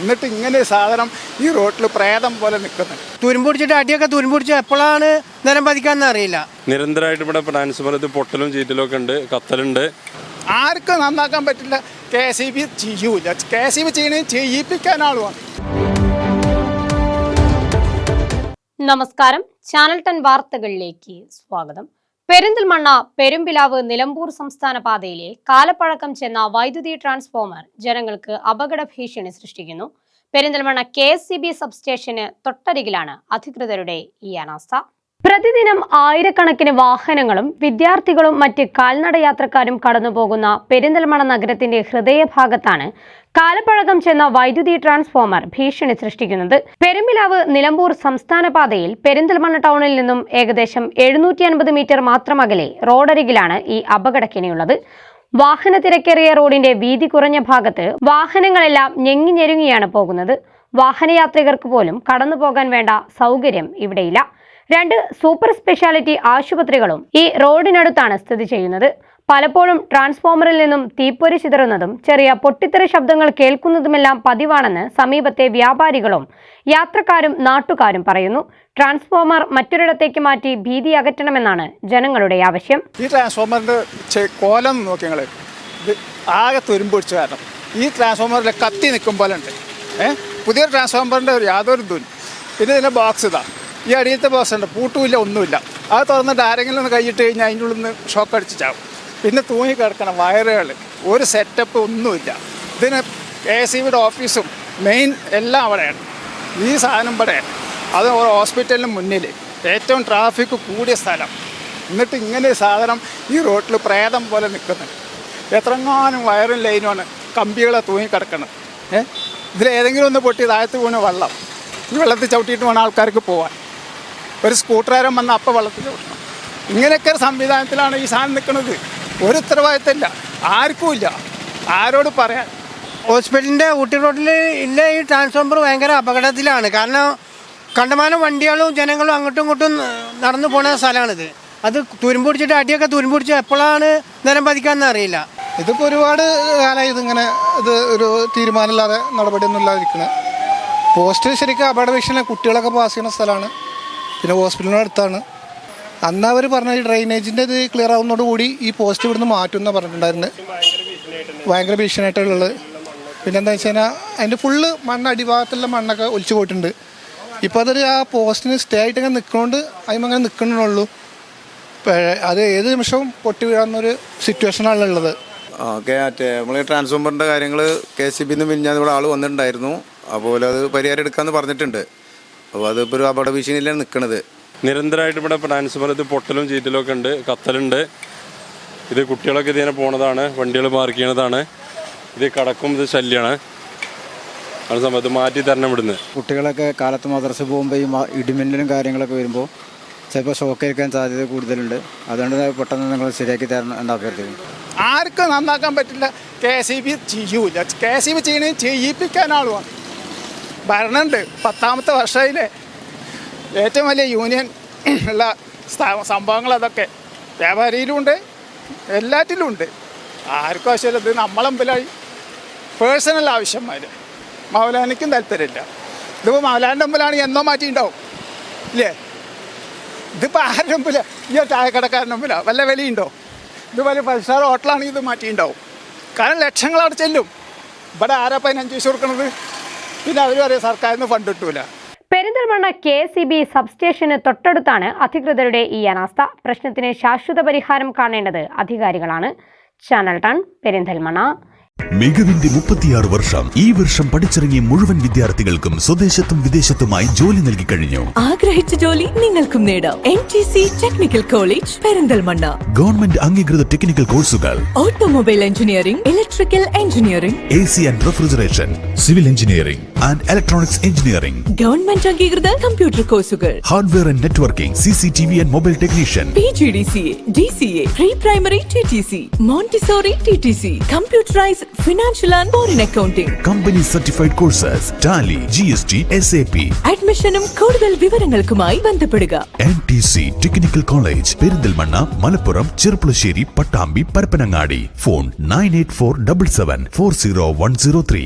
എന്നിട്ട് ഇങ്ങനെ സാധനം ഈ റോട്ടിൽ പ്രേതം പോലെ നിൽക്കുന്നത് തുരുമ്പുടിച്ചിട്ട് അടിയൊക്കെ തുരുമ്പുടിച്ച് എപ്പോഴാണ് നിലം പതിക്കാന്ന് അറിയില്ല. നിരന്തരമായിട്ട് ഇവിടെ ട്രാൻസ്ഫറത്ത് പൊട്ടലും ചീറ്റലും ഒക്കെ ഉണ്ട് കത്തലുണ്ട്. ആർക്കും നന്നാക്കാൻ പറ്റില്ല. കെ സി ബി ചെയ്യൂല. കെ സി ബി ചെയ്യണേ ചെയ്യിപ്പിക്കാൻ ആളുമാണ് നമസ്കാരം. ചാനൽ ടെൻ വാർത്തകളിലേക്ക് സ്വാഗതം. പെരിന്തൽമണ്ണ പെരുമ്പിലാവ് നിലമ്പൂർ സംസ്ഥാന പാതയിലെ കാലപ്പഴക്കം ചെന്ന വൈദ്യുതി ട്രാൻസ്ഫോമർ ജനങ്ങൾക്ക് അപകട ഭീഷണി സൃഷ്ടിക്കുന്നു. Perinthalmanna K S C B സബ്സ്റ്റേഷന് തൊട്ടരികിലാണ് അധികൃതരുടെ ഈ അനാസ്ഥ. പ്രതിദിനം ആയിരക്കണക്കിന് വാഹനങ്ങളും വിദ്യാർത്ഥികളും മറ്റ് കാൽനടയാത്രക്കാരും കടന്നുപോകുന്ന പെരിന്തൽമണ നഗരത്തിന്റെ ഹൃദയഭാഗത്താണ് കാലപ്പഴകം ചെന്ന വൈദ്യുതി ട്രാൻസ്ഫോമർ ഭീഷണി സൃഷ്ടിക്കുന്നത്. പെരുമ്പിലാവ് നിലമ്പൂർ സംസ്ഥാന പാതയിൽ പെരിന്തൽമണ്ണ ടൗണിൽ നിന്നും ഏകദേശം എഴുന്നൂറ്റി അൻപത് മീറ്റർ മാത്രം അകലെ റോഡരികിലാണ് ഈ അപകടക്കിണിയുള്ളത്. വാഹന തിരക്കേറിയ റോഡിന്റെ വീതി കുറഞ്ഞ ഭാഗത്ത് വാഹനങ്ങളെല്ലാം ഞെങ്ങി ഞെരുങ്ങിയാണ് പോകുന്നത്. വാഹനയാത്രികർക്ക് പോലും കടന്നു പോകാൻ വേണ്ട സൗകര്യം ഇവിടെയില്ല. രണ്ട് സൂപ്പർ സ്പെഷ്യാലിറ്റി ആശുപത്രികളും ഈ റോഡിനടുത്താണ് സ്ഥിതി ചെയ്യുന്നത്. പലപ്പോഴും ട്രാൻസ്ഫോമറിൽ നിന്നും തീപ്പൊരി ചിതറുന്നതും ചെറിയ പൊട്ടിത്തെറി ശബ്ദങ്ങൾ കേൾക്കുന്നതുമെല്ലാം പതിവാണെന്ന് സമീപത്തെ വ്യാപാരികളും യാത്രക്കാരും നാട്ടുകാരും പറയുന്നു. ട്രാൻസ്ഫോമർ മറ്റൊരിടത്തേക്ക് മാറ്റി ഭീതി അകറ്റണമെന്നാണ് ജനങ്ങളുടെ ആവശ്യം. ഈ ട്രാൻസ്ഫോമറിന്റെ കോലം നോക്കി ആകെ തുരുമ്പൊടിച്ച കാരണം. ഈ ട്രാൻസ്ഫോമറിൽ കത്തി നിൽക്കും പോലെ ഉണ്ട്. ഏഹ് ട്രാൻസ്ഫോമറിന്റെ യാതൊരു ഇതും പിന്നെ ഇതിന്റെ ബോക്സ് ഇതാ. ഈ അടിയത്തെ ബോക്സ് ഉണ്ട്. പൂട്ടുമില്ല ഒന്നുമില്ല. അത് തുറന്നിട്ട് ആരെങ്കിലും ഒന്ന് കൈയിട്ട് കഴിഞ്ഞാൽ അതിന്റെ ഉള്ളിൽ നിന്ന് ഷോക്ക് അടിച്ച് ചാവും പിന്നെ തൂങ്ങി കിടക്കണം വയറുകൾ ഒരു സെറ്റപ്പ് ഒന്നുമില്ല. ഇതിന് എ സി ബിയുടെ ഓഫീസും മെയിൻ എല്ലാം അവിടെയാണ്. ഈ സാധനം ഇവിടെയാണ് അത് ഒരു ഹോസ്പിറ്റലിന് മുന്നിൽ ഏറ്റവും ട്രാഫിക് കൂടിയ സ്ഥലം. എന്നിട്ട് ഇങ്ങനെ സാധനം ഈ റോട്ടിൽ പ്രേതം പോലെ നിൽക്കുന്നുണ്ട് എത്രങ്ങാനും വയറും ലൈനുമാണ് കമ്പികളെ തൂങ്ങി കിടക്കുന്നത് ഏഹ് ഇതിലേതെങ്കിലും ഒന്ന് പൊട്ടി താഴത്ത് വീണ് വെള്ളം. ഈ വെള്ളത്തിൽ ചവിട്ടിയിട്ട് വേണം ആൾക്കാർക്ക് പോകാൻ ഒരു സ്കൂട്ടറുകാരൻ വന്ന് അപ്പം വള്ളത്തിൽ വിടണം ഇങ്ങനെയൊക്കെ ഒരു സംവിധാനത്തിലാണ് ഈ സാധനം നിൽക്കുന്നത്. ഒരു ഉത്തരവാദിത്തമില്ല. ആർക്കുമില്ല ആരോട് പറയാൻ? ഹോസ്പിറ്റലിന്റെ ഊട്ടി റോഡിൽ ഇല്ല ഈ ട്രാൻസ്ഫോമർ ഭയങ്കര അപകടത്തിലാണ്. കാരണം കണ്ടമാനം വണ്ടികളും ജനങ്ങളും അങ്ങോട്ടും ഇങ്ങോട്ടും നടന്നു പോണ സ്ഥലമാണിത്. അത് തുരുമ്പുടിച്ചിട്ട് അടിയൊക്കെ തുരുമ്പുടിച്ച് എപ്പോഴാണ് നേരം പതിക്കാമെന്ന് അറിയില്ല. ഇതിപ്പോൾ ഒരുപാട് കാലമായി ഇതിങ്ങനെ ഇത് ഒരു തീരുമാനമില്ലാതെ നടപടിയൊന്നും ഇല്ലാതിരിക്കുന്നത് പോസ്റ്റ് ശരിക്കും അപകട ഭീഷണി കുട്ടികളൊക്കെ പാസ് ചെയ്യുന്ന സ്ഥലമാണ്. പിന്നെ ഹോസ്പിറ്റലിന് അടുത്താണ്. അന്ന് അവർ പറഞ്ഞ ഈ ഡ്രെയിനേജിന്റെ ഇത് ക്ലിയർ ആവുന്നതോടുകൂടി ഈ പോസ്റ്റ് ഇവിടുന്ന് മാറ്റും എന്നാണ് പറഞ്ഞിട്ടുണ്ടായിരുന്നത് ഭയങ്കര ഭീഷണിയായിട്ടുള്ളത്. പിന്നെ എന്താ വെച്ച് കഴിഞ്ഞാൽ അതിന്റെ ഫുള്ള് മണ്ണ് അടിഭാഗത്തുള്ള മണ്ണൊക്കെ ഒലിച്ചു പോയിട്ടുണ്ട്. ഇപ്പോൾ അതൊരു ആ പോസ്റ്റിന് സ്റ്റേ ആയിട്ട് ഇങ്ങനെ നിൽക്കുന്നതുകൊണ്ട് അതിമങ്ങനെ നിൽക്കണുള്ളൂ അത് ഏത് നിമിഷവും പൊട്ടി വീഴാവുന്നൊരു സിറ്റുവേഷനാണ് ഉള്ളത്. ഓക്കെ മറ്റേ നമ്മൾ ട്രാൻസ്ഫോമറിന്റെ കാര്യങ്ങൾ കെ സി ബിന്ന് മിഞ്ഞാൽ ഇവിടെ ആൾ വന്നിട്ടുണ്ടായിരുന്നു. അപ്പോൾ അത് പരിഹാരം എടുക്കാമെന്ന് പറഞ്ഞിട്ടുണ്ട്. അപ്പോൾ അതിപ്പോൾ ഒരു അപകട ഭീഷണിയിലാണ് നിൽക്കുന്നത് നിരന്തരമായിട്ട് ഇവിടെ ട്രാൻസ്ഫറത്ത് പൊട്ടലും ചീറ്റലും ഒക്കെ ഉണ്ട് കത്തലുണ്ട്. ഇത് കുട്ടികളൊക്കെ ഇതിനെ പോണതാണ് വണ്ടികൾ പാർക്ക് ചെയ്യണതാണ്. ഇത് കടക്കും ഇത് ശല്യമാണ് ആ സമയത്ത് മാറ്റി തരണം ഇവിടുന്ന്. കുട്ടികളൊക്കെ കാലത്ത് മദ്രസ പോകുമ്പോൾ ഈ ഇടിമിന്നലും കാര്യങ്ങളൊക്കെ വരുമ്പോൾ ചിലപ്പോൾ ഷോക്കേൽക്കാൻ സാധ്യത കൂടുതലുണ്ട്. അതുകൊണ്ട് പെട്ടെന്ന് നിങ്ങൾ ശരിയാക്കി തരണം എന്ന് അഭ്യർത്ഥിക്കുന്നു. ആർക്കും നന്നാക്കാൻ പറ്റില്ല. കെ സി ബി ചെയ്യൂല. കെ സി ബി ചെയ്യണേ ചെയ്യിപ്പിക്കാൻ ആളുമാണ് ഭരണമുണ്ട്. പത്താമത്തെ വർഷമായില്ലേ ഏറ്റവും വലിയ യൂണിയൻ ഉള്ള സംഭവങ്ങൾ അതൊക്കെ. വ്യാപാരിയിലും ഉണ്ട് എല്ലാറ്റിലും ഉണ്ട് ആർക്കും ആവശ്യമില്ല ഇത് നമ്മളെമ്പിലായി പേഴ്സണൽ ആവശ്യന്മാർ മൗലാനിക്കും താല്പര്യമില്ല. ഇതിപ്പോൾ മൗലാന്റെ അമ്പലാണ് എന്നോ മാറ്റിയിട്ടുണ്ടാവും. ഇല്ലേ? ഇതിപ്പോൾ ആരുടെ മുമ്പില? ഈ ചായക്കടക്കാരന്റെ മുമ്പിലാ? വല്ല വിലയുണ്ടോ ഇത് വലിയ സ്റ്റാർ ഹോട്ടലാണെങ്കിൽ ഇത് മാറ്റിയിട്ടുണ്ടാവും. കാരണം ലക്ഷങ്ങൾ അവിടെ ചെല്ലും. ഇവിടെ ആരാ പതിനഞ്ച് പൈസ കൊടുക്കണത്? പിന്നെ അവർ പറയും സർക്കാരിൽ നിന്ന് ഫണ്ട് കിട്ടൂല. പെരിന്തൽമണ്ണ കെ സി ബി സബ്സ്റ്റേഷന് തൊട്ടടുത്താണ് അധികൃതരുടെ ഈ അനാസ്ഥ. പ്രശ്നത്തിന് ശാശ്വത പരിഹാരം കാണേണ്ടത് അധികാരികളാണ്. Channel ton Perinthalmanna. മികവിന്റെ മുപ്പത്തിയാറ് വർഷം ഈ വർഷം പഠിച്ചിറങ്ങിയ മുഴുവൻ വിദ്യാർത്ഥികൾക്കും സ്വദേശത്തും വിദേശത്തുമായി ജോലി നൽകി കഴിഞ്ഞു. ആഗ്രഹിച്ച ജോലി നിങ്ങൾക്കും നേടാം. N T C technical college Perinthalmanna. Government അംഗീകൃത ടെക്നിക്കൽ കോഴ്സുകൾ. Automobile engineering electrical engineering. A C and refrigeration. Civil engineering. And electronics engineering. Government അംഗീകൃത കമ്പ്യൂട്ടർ കോഴ്സുകൾ. Hardware and networking C C T V and mobile technician. P G D C A D C A pre primary T T C Montessori T T C computerise financial and foreign accounting company certified courses Tally G S T S A P അഡ്മിഷനും കൂടുതൽ വിവരങ്ങൾക്കുമായി ബന്ധപ്പെടുക. N T C technical college Perinthalmanna Malappuram Cherpulassery Pattambi Parappanangadi. Phone nine eight four double seven four zero one zero three